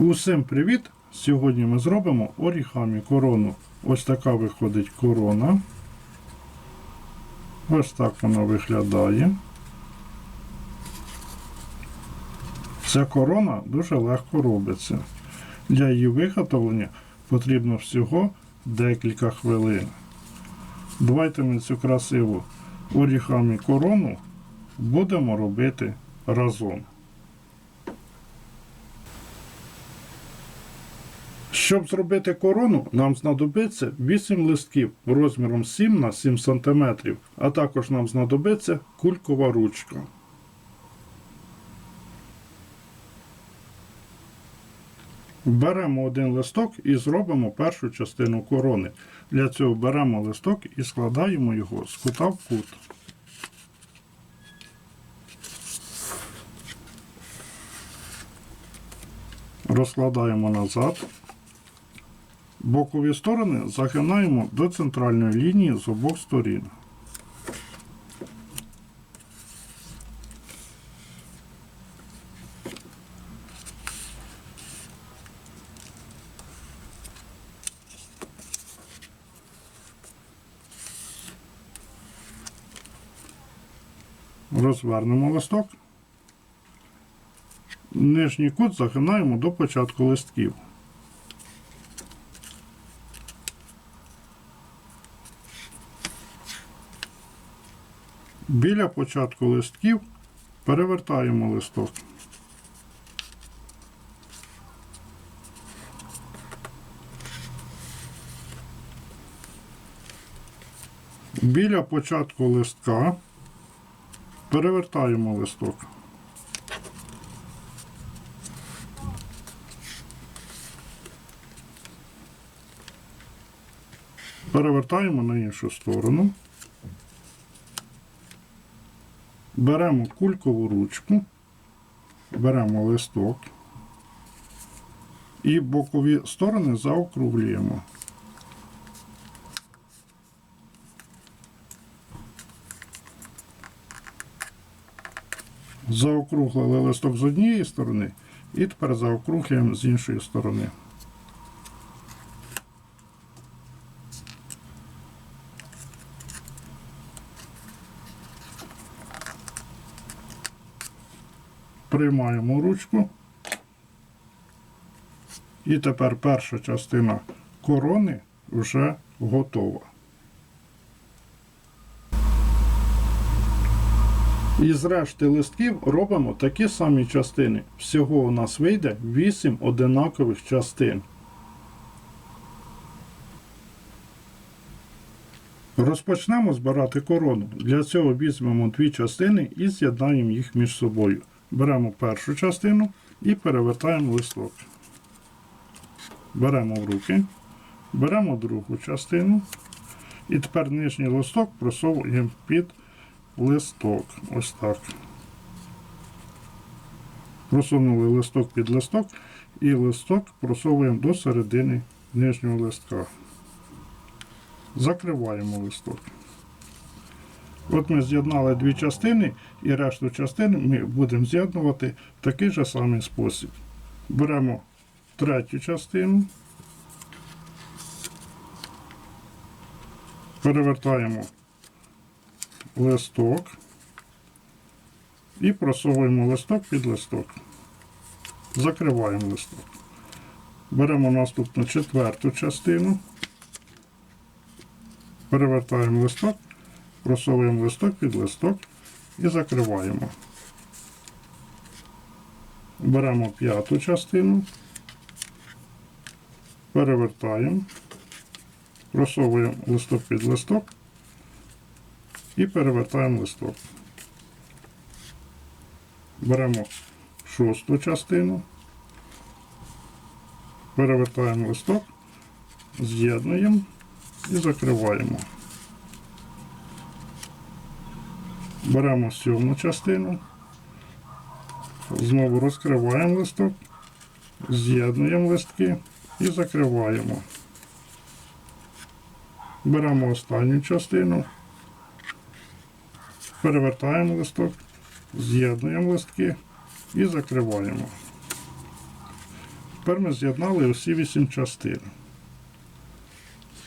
Усім привіт! Сьогодні ми зробимо орігамі корону. Ось така виходить корона. Ось так вона виглядає. Ця корона дуже легко робиться. Для її виготовлення потрібно всього декілька хвилин. Давайте ми цю красиву орігамі корону будемо робити разом. Щоб зробити корону, нам знадобиться 8 листків розміром 7 на 7 см, а також нам знадобиться кулькова ручка. Беремо один листок і зробимо першу частину корони. Для цього беремо листок і складаємо його з кута в кут. Розкладаємо назад. Бокові сторони загинаємо до центральної лінії з обох сторін. Розвернемо листок. Нижній кут загинаємо до початку листків. Біля початку листків перевертаємо листок. Біля початку листка перевертаємо листок. Перевертаємо на іншу сторону. Беремо кулькову ручку, беремо листок і бокові сторони заокруглюємо. Заокруглили листок з однієї сторони і тепер заокруглюємо з іншої сторони. Приймаємо ручку. І тепер перша частина корони вже готова. Із решти листків робимо такі самі частини. Всього у нас вийде 8 одинакових частин. Розпочнемо збирати корону. Для цього візьмемо дві частини і з'єднаємо їх між собою. Беремо першу частину і перевертаємо листок. Беремо в руки, беремо другу частину. І тепер нижній листок просовуємо під листок. Ось так. Просунули листок під листок і листок просовуємо до середини нижнього листка. Закриваємо листок. От ми з'єднали дві частини і решту частин ми будемо з'єднувати в такий же самий спосіб. Беремо третю частину, перевертаємо листок і просовуємо листок під листок. Закриваємо листок. Беремо наступну четверту частину, перевертаємо листок, просовуємо листок під листок і закриваємо. Беремо п'яту частину, перевертаємо, просовуємо листок під листок і перевертаємо листок. Беремо шосту частину, перевертаємо листок, з'єднуємо і закриваємо. Беремо сьому частину, знову розкриваємо листок, з'єднуємо листки і закриваємо. Беремо останню частину, перевертаємо листок, з'єднуємо листки і закриваємо. Тепер ми з'єднали усі вісім частин.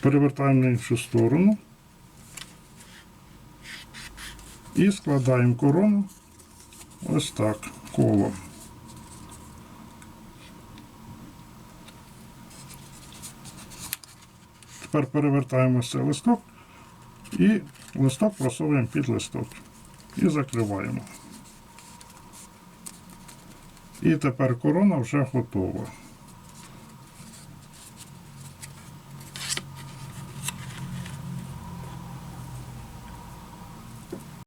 Перевертаємо на іншу сторону. І складаємо корону ось так, коло. Тепер перевертаємо цей листок і листок просовуємо під листок. І закриваємо. І тепер корона вже готова.